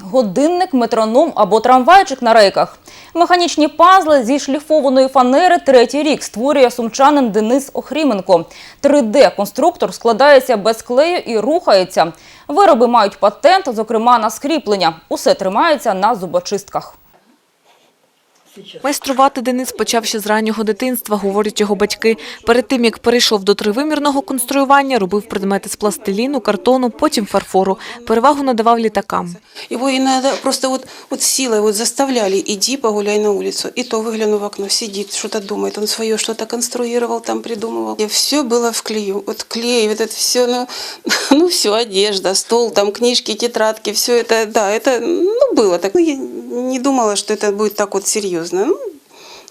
Годинник, метроном або трамвайчик на рейках. Механічні пазли зі шліфованої фанери третій рік створює сумчанин Денис Охріменко. 3D-конструктор складається без клею і рухається. Вироби мають патент, зокрема на скріплення. Усе тримається на зубочистках. Майструвати Денис почав ще з раннього дитинства, говорять його батьки. Перед тим, як перейшов до тривимірного конструювання, робив предмети з пластиліну, картону, потім фарфору. Перевагу надавав літакам. Его иногда просто вот, вот силой вот заставляли, иди погуляй на улицу. И то выгляну в окно, сидит, что-то думает, он свое что-то конструировал, там придумывал. И все было в клею, вот клей, вот это все, ну, ну все, одежда, стол, там книжки, тетрадки, все это, да, это, ну, было так. Ну, я не думала, что это будет так вот серьезно. Ну,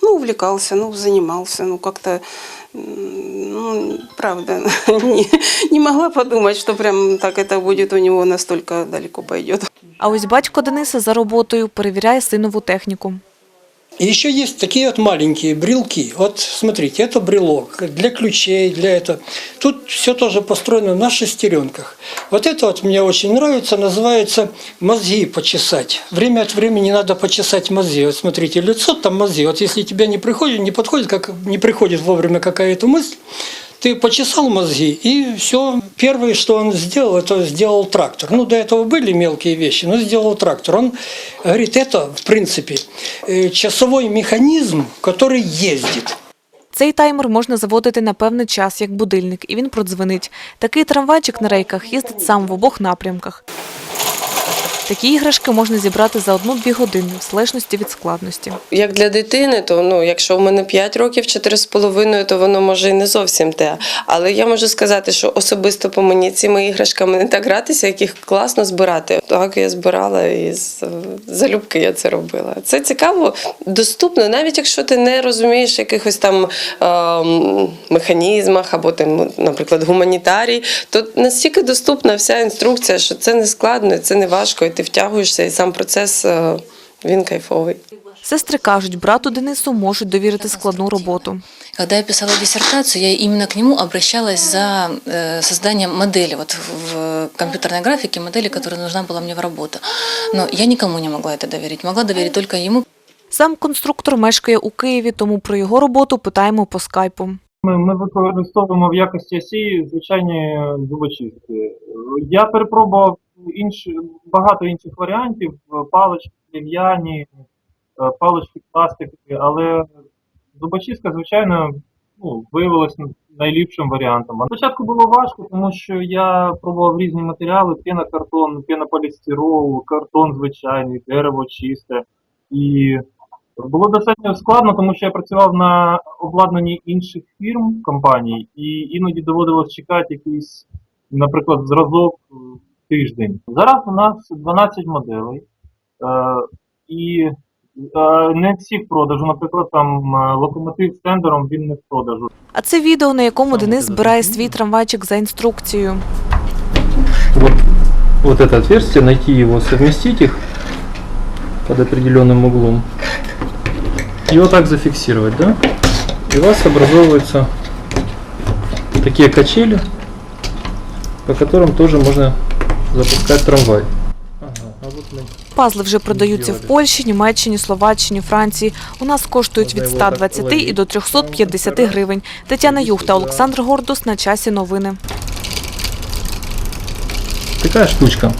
ну увлекался, ну, занимался, ну, как-то, ну, правда, не, не могла подумать, что прям так это будет у него настолько далеко пойдет. А ось батько Дениса за роботою перевіряє синову техніку. Еще есть такие вот маленькие брелки. Вот смотрите, это брелок для ключей, для этого. Тут все тоже построено на шестеренках. Вот это вот мне очень нравится, называется мозги почесать. Время от времени надо почесать мозги. Вот смотрите, лицо там мозги. Вот если тебе не приходит, не подходит, как не приходит вовремя какая-то мысль, ты почесал мозги, и все. Первое, что он сделал, это сделал трактор. Ну, до этого были мелкие вещи, но сделал трактор. Он говорит, это, в принципе, э, часовой механизм, который ездит. Цей таймер можна заводити на певний час, як будильник, і він продзвонить. Такий трамвайчик на рейках їздить сам в обох напрямках. Такі іграшки можна зібрати за одну-дві години, в залежності від складності. Як для дитини, то ну, якщо в мене 5 років, 4,5, то воно може і не зовсім те. Але я можу сказати, що особисто по мені цими іграшками не так гратися, як їх класно збирати. Так я збирала і залюбки я це робила. Це цікаво, доступно, навіть якщо ти не розумієш якихось там ем, механізмах або ну, наприклад, гуманітарій, то настільки доступна вся інструкція, що це не складно, це не важко, і ти втягуєшся, і сам процес е, він кайфовий. Сестри кажуть, брату Денису можуть довірити складну роботу. Когда я писала диссертацию, я именно к нему обращалась за э, созданием модели, вот в, в компьютерной графике модели, которая нужна была мне в работу. Но я никому не могла это доверить, могла доверить только ему. Сам конструктор мешкає у Києві, тому про його роботу питаємо по скайпу. Ми, ми використовуємо в якості осі звичайні зубочистки. Я перепробував інші, багато інших варіантів, палички дерев'яні, е, палички пластикові, але зубочистка, звичайно, ну, виявилася найліпшим варіантом. Спочатку було важко, тому що я пробував різні матеріали: пінокартон, пінополістирол, картон звичайний, дерево чисте. І було достатньо складно, тому що я працював на обладнанні інших фірм, компаній, і іноді доводилось чекати якийсь, наприклад, зразок е, тиждень. Зараз у нас 12 моделей, е, і е, не всі в продажу. Наприклад, там е, локомотив з тендером він не в продажу. А це відео, на якому Денис збирає свій трамвайчик за інструкцією. вот, вот это отверстие, найти его, совместить их под определенным углом. И вот так зафиксировать, да? И у вас образовываются такие качели, по которым тоже можно запускать трамвай. Ага, а вот мы Пазли вже продаються в Польщі, Німеччині, Словаччині, Франції. У нас коштують від 120 і до 350 гривень. Тетяна Юх та Олександр Гордус на часі новини. Така штучка.